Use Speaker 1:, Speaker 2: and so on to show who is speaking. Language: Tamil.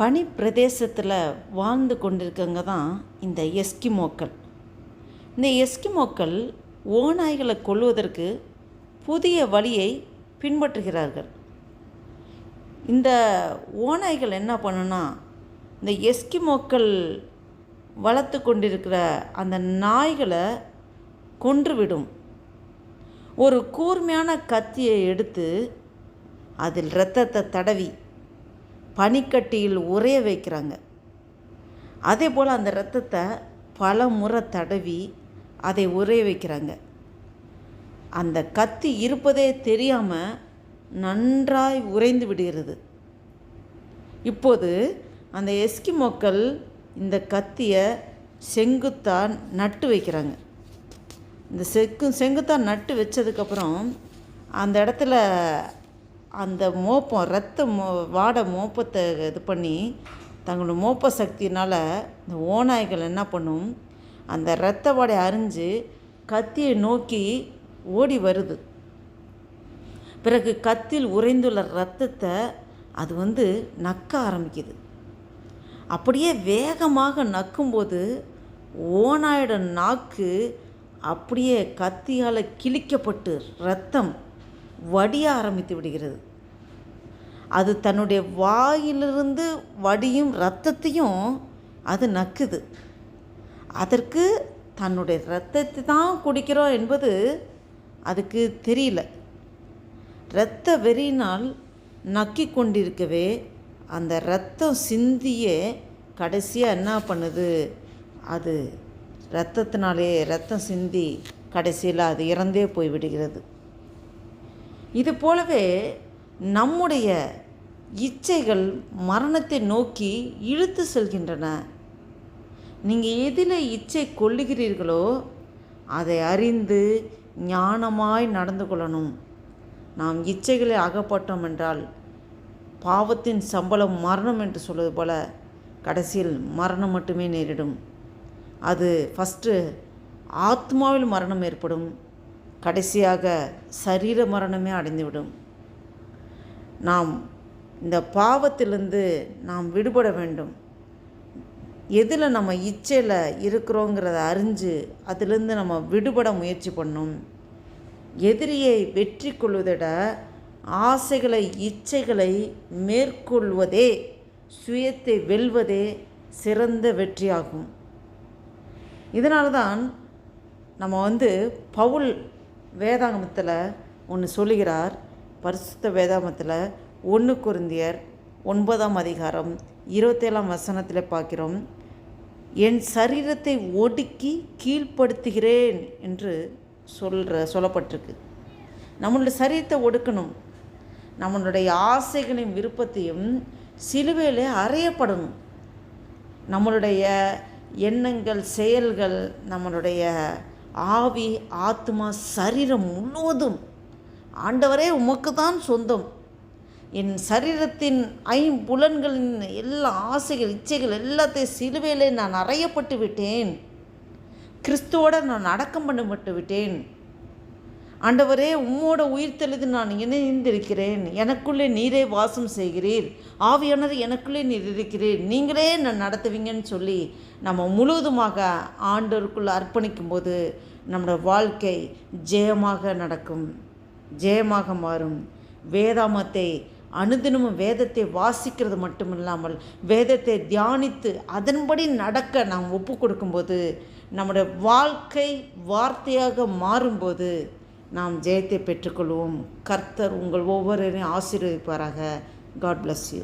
Speaker 1: பனி பிரதேசத்தில் வாழ்ந்து கொண்டிருக்கவங்க தான் இந்த எஸ்கிமோக்கள். இந்த எஸ்கிமோக்கள் ஓநாய்களை கொல்வதற்கு புதிய வழியை பின்பற்றுகிறார்கள். இந்த ஓநாய்கள் என்ன பண்ணுன்னா இந்த எஸ்கிமோக்கள் வளர்த்து கொண்டிருக்கிற அந்த நாய்களை கொன்றுவிடும். ஒரு கூர்மையான கத்தியை எடுத்து அதில் இரத்தத்தை தடவி பனிக்கட்டியில் உறைய வைக்கிறாங்க. அதே போல் அந்த இரத்தத்தை பல முறை தடவி அதை உறைய வைக்கிறாங்க. அந்த கத்தி இருப்பதே தெரியாமல் நன்றாய் உறைந்து விடுகிறது. இப்போது அந்த எஸ்கிமோக்கள் இந்த கத்தியை செங்குத்தாக நட்டு வைக்கிறாங்க. இந்த செக்கு செங்குத்தாக நட்டு வச்சதுக்கப்புறம் அந்த இடத்துல அந்த மோப்பம் ரத்த மோ வாட மோப்பத்தை இது பண்ணி தங்களோட மோப்ப சக்தியினால் இந்த ஓநாய்கள் என்ன பண்ணும்? அந்த இரத்த வாடை அறிஞ்சு கத்தியை நோக்கி ஓடி வருது. பிறகு கத்தில் உறைந்துள்ள இரத்தத்தை அது வந்து நக்க ஆரம்பிக்குது. அப்படியே வேகமாக நக்கும்போது ஓநாயோட நாக்கு அப்படியே கத்தியால் கிழிக்கப்பட்டு ரத்தம் வடிய ஆரம்பித்து விடுகிறது. அது தன்னுடைய வாயிலிருந்து வடியும் ரத்தத்தையும் அது நக்குது. அதற்கு தன்னுடைய ரத்தத்தை தான் குடிக்கிறோம் என்பது அதுக்கு தெரியல. இரத்த வெறியினால் நக்கி கொண்டிருக்கவே அந்த ரத்தம் சிந்தியே கடைசியாக என்ன பண்ணுது? அது இரத்தத்தினாலே ரத்தம் சிந்தி கடைசியில் அது இறந்தே போய் விடுகிறது. இது போலவே நம்முடைய இச்சைகள் மரணத்தை நோக்கி இழுத்து செல்கின்றன. நீங்கள் எதில் இச்சை கொள்ளுகிறீர்களோ அதை அறிந்து ஞானமாய் நடந்து கொள்ளணும். நாம் இச்சைகளை அகப்பட்டோம் என்றால் பாவத்தின் சம்பளம் மரணம் என்று சொல்வது போல கடைசியில் மரணம் மட்டுமே நேரிடும். அது ஃபஸ்ட்டு ஆத்மாவில் மரணம் ஏற்படும். கடைசியாக சரீர மரணமே அடைந்துவிடும். நாம் இந்த பாவத்திலிருந்து நாம் விடுபட வேண்டும். எதில் நம்ம இச்சையில் இருக்கிறோங்கிறத அறிஞ்சு அதிலிருந்து நம்ம விடுபட முயற்சி பண்ணும். எதிரியை வெற்றி கொள்வதிட ஆசைகளை இச்சைகளை மேற்கொள்வதே சுயத்தை வெல்வதே சிறந்த வெற்றியாகும். இதனால தான் நம்ம வந்து பவுல் வேதாகமத்தில் ஒன்று சொல்லுகிறார். பரிசுத்த வேதாகமத்தில் ஒன்று குருந்தியர் ஒன்பதாம் அதிகாரம் இருபத்தேழாம் வசனத்தில் பார்க்கிறோம். என் சரீரத்தை ஒடுக்கி கீழ்ப்படுத்துகிறேன் என்று சொல்கிற சொல்லப்பட்டிருக்கு. நம்மளுடைய சரீரத்தை ஒடுக்கணும். நம்மளுடைய ஆசைகளையும் விருப்பத்தையும் சிலுவையில் அறையப்படணும். நம்மளுடைய எண்ணங்கள் செயல்கள் நம்மளுடைய ஆவி ஆத்மா சரீரம் முழுவதும் ஆண்டவரே உமக்கு தான் சொந்தம். என் சரீரத்தின் ஐம்புலன்களின் எல்லா ஆசைகள் இச்சைகள் எல்லாத்தையும் சிலுவையிலே நான் அறையப்பட்டு விட்டேன். கிறிஸ்துவோட நான் அடக்கம் பண்ணப்பட்டு விட்டேன். ஆண்டவரே உம்மோட உயிர்த்தெழுது நான் இணைந்திருக்கிறேன் எனக்குள்ளே நீரே வாசம் செய்கிறீர். ஆவியானது எனக்குள்ளே நீர் இருக்கிறீர். நீங்களே நான் நடத்துவீங்கன்னு சொல்லி நம்ம முழுவதுமாக ஆண்டோருக்குள்ளே அர்ப்பணிக்கும் போது நம்மளோட வாழ்க்கை ஜெயமாக நடக்கும். ஜெயமாக மாறும். வேதாமத்தை அனுதினமும் வேதத்தை வாசிக்கிறது மட்டும் இல்லாமல் வேதத்தை தியானித்து அதன்படி நடக்க நாம் ஒப்பு கொடுக்கும்போது நம்முடைய வாழ்க்கை வார்த்தையாக மாறும்போது நாம் ஜெயத்தை பெற்றுக்கொள்வோம். கர்த்தர் உங்கள் ஒவ்வொருவரையும் ஆசீர்வதிப்பாராக. God bless you